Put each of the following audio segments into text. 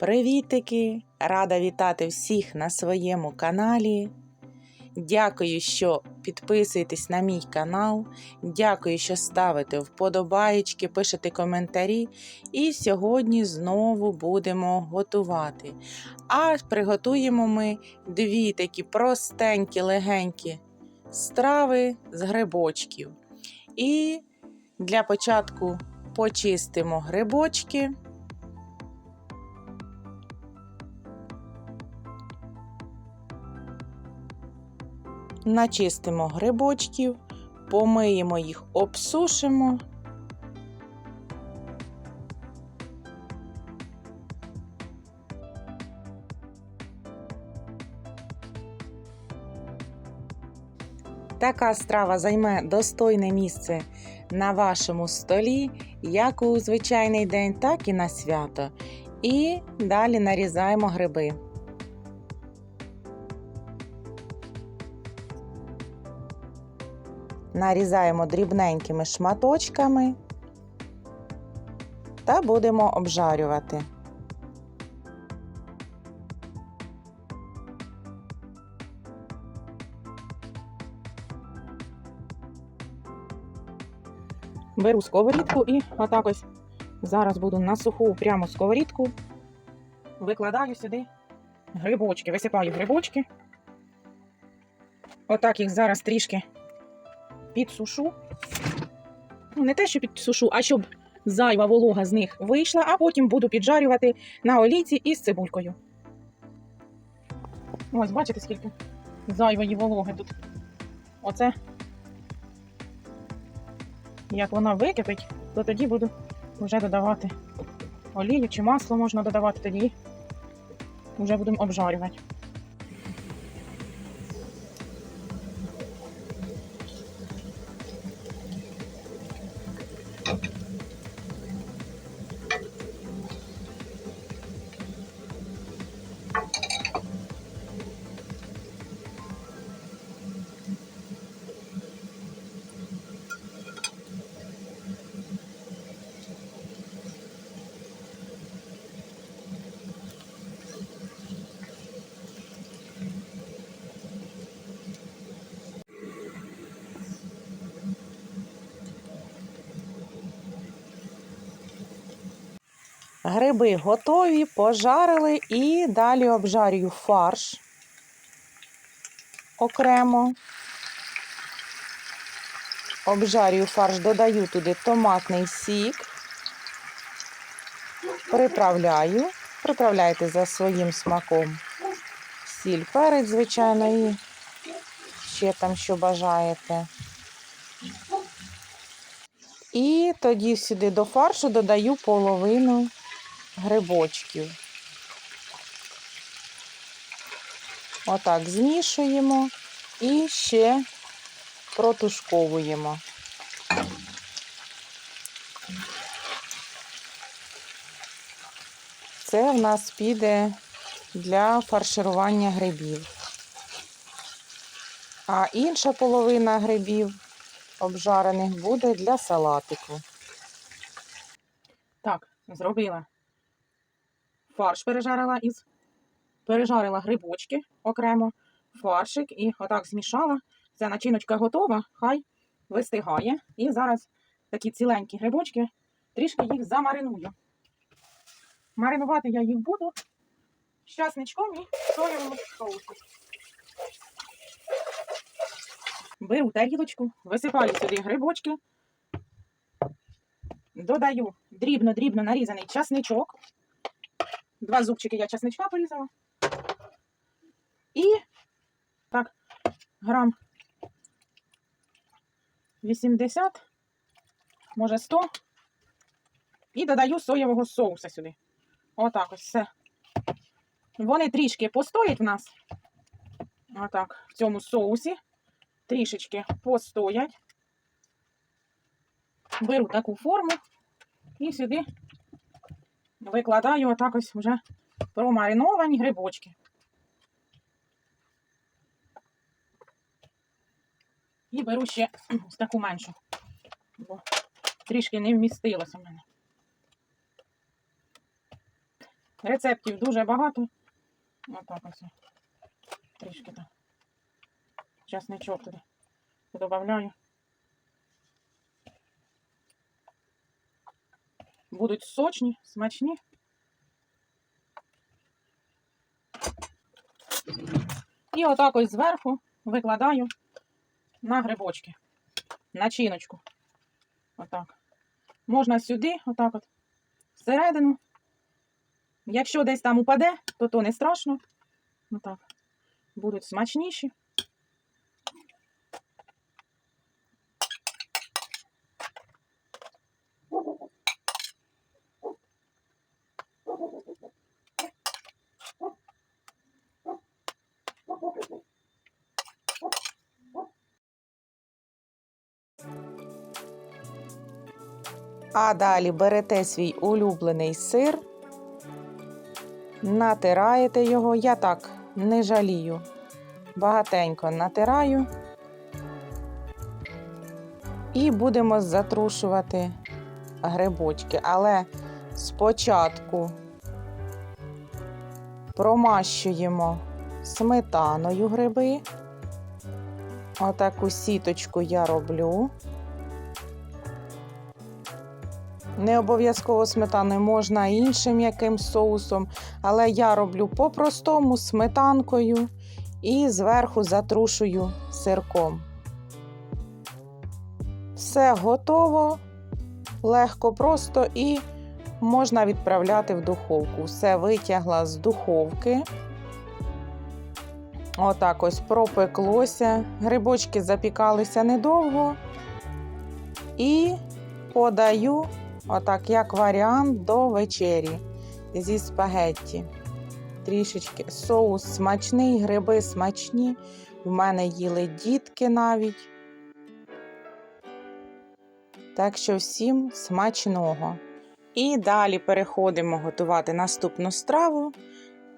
Привітики! Рада вітати всіх на своєму каналі. Дякую, що підписуєтесь на мій канал. Дякую, що ставите вподобаєчки, пишете коментарі. І сьогодні знову будемо готувати. А приготуємо ми дві такі простенькі, легенькі страви з грибочків. І для початку почистимо грибочки. Начистимо грибочків, помиємо їх, обсушимо. Така страва займе достойне місце на вашому столі, як у звичайний день, так і на свято. І далі нарізаємо гриби. Нарізаємо дрібненькими шматочками та будемо обжарювати. Беру сковорідку і отак ось зараз буду на суху прямо сковорідку. Викладаю сюди грибочки, висипаю грибочки. Отак їх зараз трішки підсушу. Ну, не те, що підсушу, а щоб зайва волога з них вийшла, а потім буду піджарювати на олійці із цибулькою. Ось, бачите, скільки зайвої вологи тут. Оце, як вона википить, то тоді буду вже додавати олію чи масло можна додавати тоді. Вже будемо обжарювати. Гриби готові, пожарили і далі обжарюю фарш окремо. Обжарюю фарш, додаю туди томатний сік, приправляю, приправляйте за своїм смаком сіль, перець, звичайно, і ще там що бажаєте. І тоді сюди до фаршу додаю половину грибочків. Отак змішуємо і ще протушковуємо. Це в нас піде для фарширування грибів. А інша половина грибів обжарених буде для салатику. Так, зробила фарш пережарила із пережарила грибочки окремо, фаршик і отак змішала. Ця начиночка готова, хай вистигає. І зараз такі ціленькі грибочки, трішки їх замариную. Маринувати я їх буду з часничком і соєвим соусом. Беру тарілочку, висипаю сюди грибочки, додаю дрібно-дрібно нарізаний часничок. Два зубчики я часничка порізала. І так, грам 80, може 100. І додаю соєвого соуса сюди. Отак ось все. Вони трішки постоять в нас. Отак, в цьому соусі. Трішечки постоять. Беру таку форму і сюди викладаю отак ось вже промариновані грибочки. І беру ще ось таку меншу, бо трішки не вмістилося в мене. Рецептів дуже багато. Отак ось. Трішки так. Часничок туди додаю. Будуть сочні, смачні. І отак ось зверху викладаю на грибочки, начиночку. Отак. Можна сюди, отак от, всередину. Якщо десь там упаде, то то не страшно. Отак. Будуть смачніші. А далі берете свій улюблений сир, натираєте його. Я так не жалію. Багатенько натираю. І будемо затрушувати грибочки. Але спочатку промащуємо сметаною гриби. Отаку сіточку я роблю. Не обов'язково сметаною можна іншим якимсь соусом, але я роблю по-простому сметанкою і зверху затрушую сирком. Все готово, легко, просто і можна відправляти в духовку. Все витягла з духовки. Отак ось пропеклося. Грибочки запікалися недовго. І подаю Отак, як варіант до вечері зі спагетті. Трішечки соус смачний, гриби смачні. В мене їли дітки навіть. Так що всім смачного. І далі переходимо готувати наступну страву.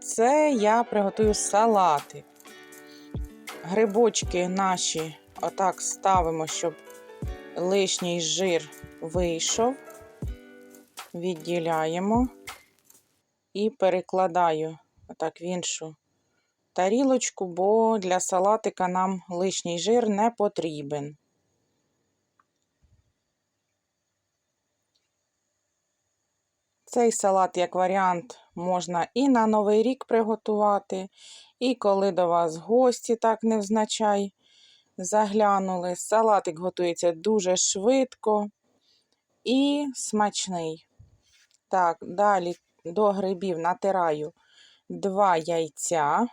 Це я приготую салати. Грибочки наші отак ставимо, щоб лишній жир вийшов відділяємо і перекладаю отак в іншу тарілочку, бо для салатика нам лишній жир не потрібен. Цей салат, як варіант, можна і на Новий рік приготувати, і коли до вас гості так невзначай заглянули. Салатик готується дуже швидко і смачний. Так, далі до грибів натираю два яйця.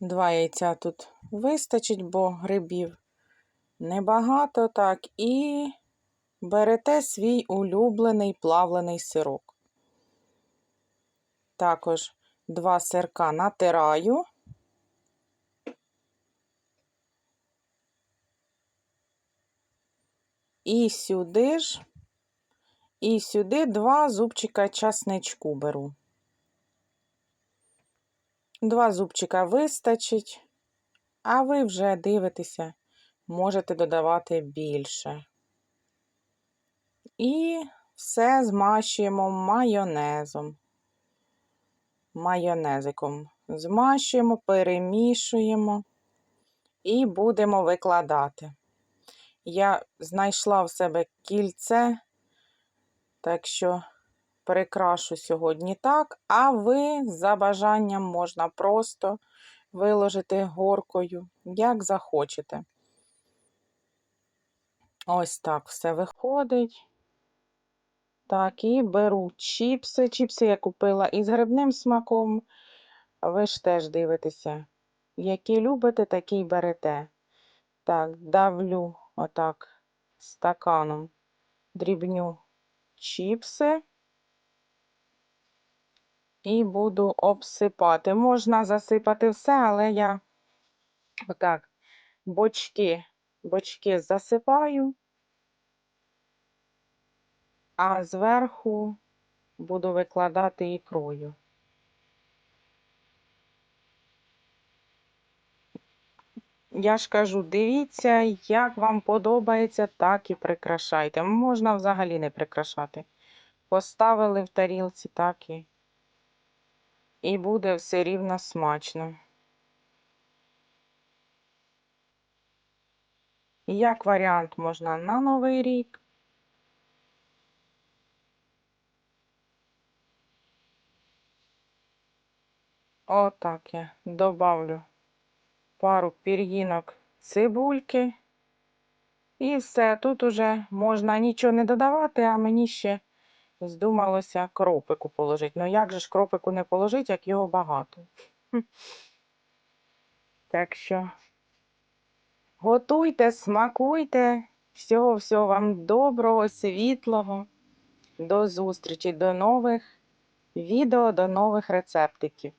Два яйця тут вистачить, бо грибів небагато. Так, і берете свій улюблений плавлений сирок. Також два сирка натираю. І сюди ж, і сюди два зубчика часничку беру. Два зубчика вистачить, а ви вже дивитеся, можете додавати більше. І все змащуємо майонезом. Майонезиком змащуємо, перемішуємо і будемо викладати. Я знайшла в себе кільце, так що прикрашу сьогодні так, а ви за бажанням можна просто виложити горкою, як захочете. Ось так все виходить. Так, і беру чіпси. Чіпси я купила із грибним смаком. Ви ж теж дивитеся, які любите, такі берете. Так, давлю отак стаканом дрібню чіпси і буду обсипати. Можна засипати все, але я отак бочки, бочки засипаю, а зверху буду викладати ікрою. Я ж кажу, дивіться, як вам подобається, так і прикрашайте. Можна взагалі не прикрашати. поставили в тарілці, так і, і буде все рівно смачно. Як варіант можна на Новий рік. Отак я добавлю пару пір'їнок цибульки. І все, тут уже можна нічого не додавати, а мені ще здумалося кропику положити. Ну як же ж кропику не положити, як його багато. Так що готуйте, смакуйте. Всього, всього вам доброго, світлого. До зустрічі, до нових відео, до нових рецептиків.